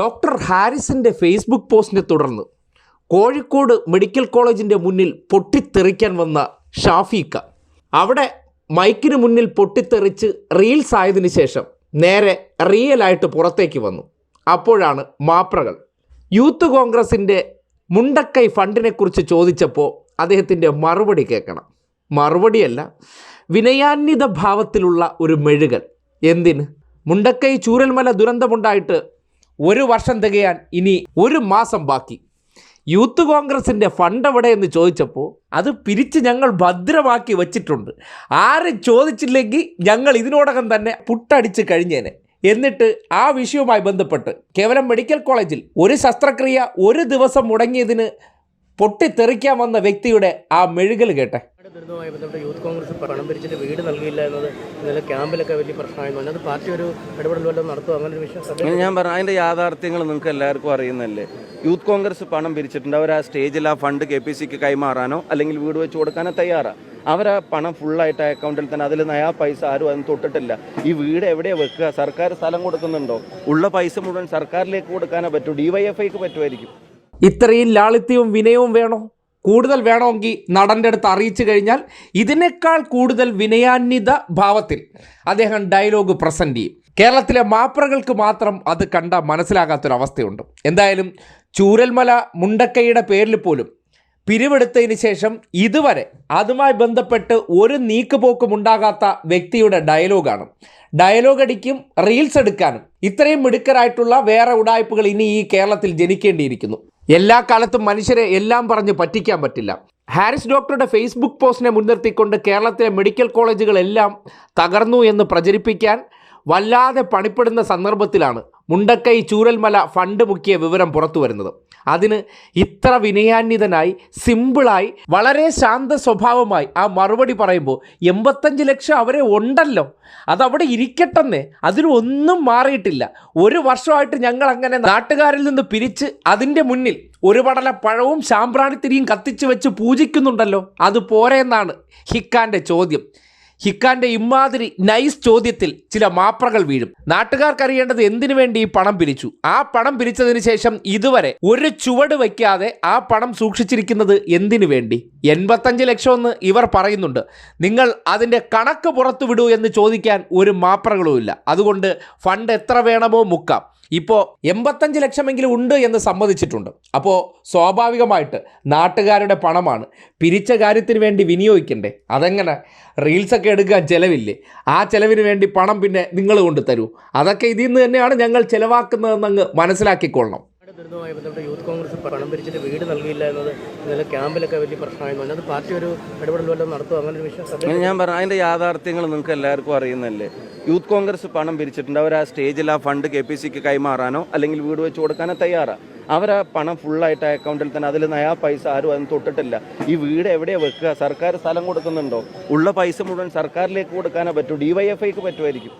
Doctor ഹാരിസിന്റെ Facebook പോസ്റ്റിനെ തുടർന്ന് Kozhikode medical കോളേജിന്റെ മുന്നിൽ പൊട്ടിത്തെറിക്കാൻ വന്ന ഷാഫീക്ക അവിടെ മൈക്കിന് മുന്നിൽ പൊട്ടിത്തെറിച്ച് റീൽസ് ആയതിനു ശേഷം നേരെ റിയലായിട്ട് പുറത്തേക്ക് വന്നു. അപ്പോഴാണ് മാപ്രകൾ. യൂത്ത് കോൺഗ്രസിന്റെ മുണ്ടക്കൈ ഫണ്ടിനെക്കുറിച്ച് ചോദിച്ചപ്പോൾ അദ്ദേഹത്തിന്റെ മറുപടി കേൾക്കണം. മറുപടിയല്ല വിനയാന്വിത ഭാവത്തിലുള്ള ഒരു മെഴുകൽ. എന്തിന്? മുണ്ടക്കൈ ചൂരൽമല ദുരന്തമുണ്ടായിട്ട് ഒരു വർഷം തികയാൻ ഇനി ഒരു മാസം ബാക്കി. യൂത്ത് കോൺഗ്രസിന്റെ ഫണ്ട് എവിടെ എന്ന് ചോദിച്ചപ്പോൾ അത് പിരിച്ച് ഞങ്ങൾ ഭദ്രമാക്കി വച്ചിട്ടുണ്ട്. ആരും ചോദിച്ചില്ലെങ്കിൽ ഞങ്ങൾ ഇതിനോടകം തന്നെ പുട്ടടിച്ച് കഴിഞ്ഞേനെ. എന്നിട്ട് ആ വിഷയവുമായി ബന്ധപ്പെട്ട് കേവലം മെഡിക്കൽ കോളേജിൽ ഒരു ശസ്ത്രക്രിയ ഒരു ദിവസം മുടങ്ങിയതിന് പൊട്ടിത്തെറിക്കാൻ വന്ന വ്യക്തിയുടെ ആ മെഴുകൽ കേട്ടെ. ദുരിതവുമായി ബന്ധപ്പെട്ട് യൂത്ത് കോൺഗ്രസ് പണം പിരിച്ചിട്ട് വീട് നൽകിയില്ല എന്നത് ഇന്നലെ ക്യാമ്പിലൊക്കെ വലിയ പ്രശ്നമായിരുന്നു. അത് പാർട്ടി ഒരു ഇടപെടൽ വല്ലതും നടത്തുമോ അങ്ങനെ ഒരു വിഷയം ഞാൻ പറഞ്ഞു അതിന്റെ യാഥാർത്ഥ്യങ്ങൾ നിങ്ങൾക്ക് എല്ലാവർക്കും അറിയുന്നല്ലേ യൂത്ത് കോൺഗ്രസ് പണം പിരിച്ചിട്ടുണ്ട്. അവർ ആ സ്റ്റേജിൽ ആ ഫണ്ട് കെ പി സിക്ക് കൈമാറാനോ അല്ലെങ്കിൽ വീട് വെച്ച് കൊടുക്കാനോ തയ്യാറാണ് അവർ ആ പണം ഫുള്ളായിട്ട് ആ അക്കൗണ്ടിൽ തന്നെ അതിൽ നയാ പൈസ ആരും അതിന് തൊട്ടിട്ടില്ല. ഈ വീട് എവിടെയാണ് വെക്കുക? സർക്കാർ സ്ഥലം കൊടുക്കുന്നുണ്ടോ? ഉള്ള പൈസ മുഴുവൻ സർക്കാരിലേക്ക് കൊടുക്കാനേ പറ്റൂ. ഐക്ക് പറ്റുമായിരിക്കും. ഇത്രയും ലാളിത്യവും വിനയവും വേണോ? കൂടുതൽ വേണമെങ്കിൽ നടന്റെ അടുത്ത് അറിയിച്ചു കഴിഞ്ഞാൽ ഇതിനേക്കാൾ കൂടുതൽ വിനയാന്വിത ഭാവത്തിൽ അദ്ദേഹം ഡയലോഗ് പ്രസന്റ് ചെയ്യും. കേരളത്തിലെ മാപ്രകൾക്ക് മാത്രം അത് കണ്ട മനസ്സിലാകാത്തൊരവസ്ഥയുണ്ട്. എന്തായാലും ചൂരൽമല മുണ്ടക്കൈയുടെ പേരിൽ പോലും പിരിവെടുത്തതിന് ശേഷം ഇതുവരെ അതുമായി ബന്ധപ്പെട്ട് ഒരു നീക്കുപോക്കും ഉണ്ടാകാത്ത വ്യക്തിയുടെ ഡയലോഗാണ്. ഡയലോഗ് അടിക്കും റീൽസ് എടുക്കാനും. ഇത്രയും മിടുക്കരായിട്ടുള്ള വേറെ ഉടായ്പകൾ ഇനി ഈ കേരളത്തിൽ ജനിക്കേണ്ടിയിരിക്കുന്നു. എല്ലാ കാലത്തും മനുഷ്യരെ എല്ലാം പറഞ്ഞ് പറ്റിക്കാൻ പറ്റില്ല. ഹാരിസ് ഡോക്ടറുടെ ഫേസ്ബുക്ക് പോസ്റ്റിനെ മുൻനിർത്തിക്കൊണ്ട് കേരളത്തിലെ മെഡിക്കൽ കോളേജുകളെല്ലാം തകർന്നു എന്ന് പ്രചരിപ്പിക്കാൻ വല്ലാതെ പണിപ്പെടുന്ന സന്ദർഭത്തിലാണ് മുണ്ടക്കൈ ചൂരൽമല ഫണ്ട് മുക്കിയ വിവരം പുറത്തു വരുന്നത് അതിന് ഇത്ര വിനയാന്വിതനായി സിമ്പിളായി വളരെ ശാന്ത സ്വഭാവമായി ആ മറുപടി പറയുമ്പോൾ എൺപത്തഞ്ച് ലക്ഷം അവരെ ഉണ്ടല്ലോ. അതവിടെ ഇരിക്കട്ടെന്നേ. അതിലൊന്നും മാറിയിട്ടില്ല. ഒരു വർഷമായിട്ട് ഞങ്ങൾ അങ്ങനെ നാട്ടുകാരിൽ നിന്ന് പിരിച്ച് അതിന്റെ മുന്നിൽ ഒരു പടല പഴവും ശാമ്പ്രാണിത്തിരിയും കത്തിച്ചു വെച്ച് പൂജിക്കുന്നുണ്ടല്ലോ. അത് പോരെന്നാണ് ഹിക്കാന്റെ ചോദ്യം. ഹിക്കാന്റെ ഇമാതിരി നൈസ് ചോദ്യത്തിൽ ചില മാപ്രകൾ വീഴും. നാട്ടുകാർക്ക് അറിയേണ്ടത് എന്തിനു വേണ്ടി ഈ പണം പിരിച്ചു? ആ പണം പിരിച്ചതിന് ശേഷം ഇതുവരെ ഒരു ചുവട് വയ്ക്കാതെ ആ പണം സൂക്ഷിച്ചിരിക്കുന്നത് എന്തിനു വേണ്ടി? എൺപത്തഞ്ച് ലക്ഷം എന്ന് ഇവർ പറയുന്നുണ്ട്. നിങ്ങൾ അതിന്റെ കണക്ക് പുറത്തു വിടൂ എന്ന് ചോദിക്കാൻ ഒരു മാപ്രകളുമില്ല അതുകൊണ്ട് ഫണ്ട് എത്ര വേണമോ മുക്കാം. ഇപ്പോൾ എൺപത്തഞ്ച് ലക്ഷമെങ്കിലും ഉണ്ട് എന്ന് സമ്മതിച്ചിട്ടുണ്ട്. അപ്പോൾ സ്വാഭാവികമായിട്ട് നാട്ടുകാരുടെ പണമാണ്. പിരിച്ച കാര്യത്തിന് വേണ്ടി വിനിയോഗിക്കണ്ടേ? അതെങ്ങനെ? റീൽസൊക്കെ എടുക്കാൻ ചിലവില്ലേ? ആ ചിലവിന് വേണ്ടി പണം പിന്നെ നിങ്ങൾ കൊണ്ട് തരൂ അതൊക്കെ ഇതിൽ നിന്ന് തന്നെയാണ് ഞങ്ങൾ ചിലവാക്കുന്നതെന്ന് അങ്ങ് മനസ്സിലാക്കിക്കൊള്ളണം. ദുരിതവുമായി ബന്ധപ്പെട്ട് യൂത്ത് കോൺഗ്രസ് പണം പിരിച്ചിട്ട് വീട് നൽകിയില്ല എന്നത് ഇന്നലെ ക്യാമ്പിലൊക്കെ വലിയ പ്രശ്നമായിരുന്നു. അത് പാർട്ടി ഒരു ഇടപെടൽ വല്ലതും നടത്തും അങ്ങനെ ഒരു വിഷയം ഞാൻ പറഞ്ഞു അതിന്റെ യാഥാർത്ഥ്യങ്ങൾ നിങ്ങൾക്ക് എല്ലാവർക്കും അറിയുന്നല്ലേ യൂത്ത് കോൺഗ്രസ് പണം പിരിച്ചിട്ടുണ്ട്. അവർ ആ സ്റ്റേജിൽ ആ ഫണ്ട് കെ പി സിക്ക് കൈമാറാനോ അല്ലെങ്കിൽ വീട് വെച്ച് കൊടുക്കാനോ തയ്യാറാണ് അവർ ആ പണം ഫുള്ളായിട്ട് അക്കൗണ്ടിൽ തന്നെ അതിൽ നയാ പൈസ ആരും അതിന് തൊട്ടിട്ടില്ല. ഈ വീട് എവിടെയാണ് വെക്കുക? സർക്കാർ സ്ഥലം കൊടുക്കുന്നുണ്ടോ? ഉള്ള പൈസ മുഴുവൻ സർക്കാരിലേക്ക് കൊടുക്കാനേ പറ്റൂ. ഐക്ക് പറ്റുമായിരിക്കും.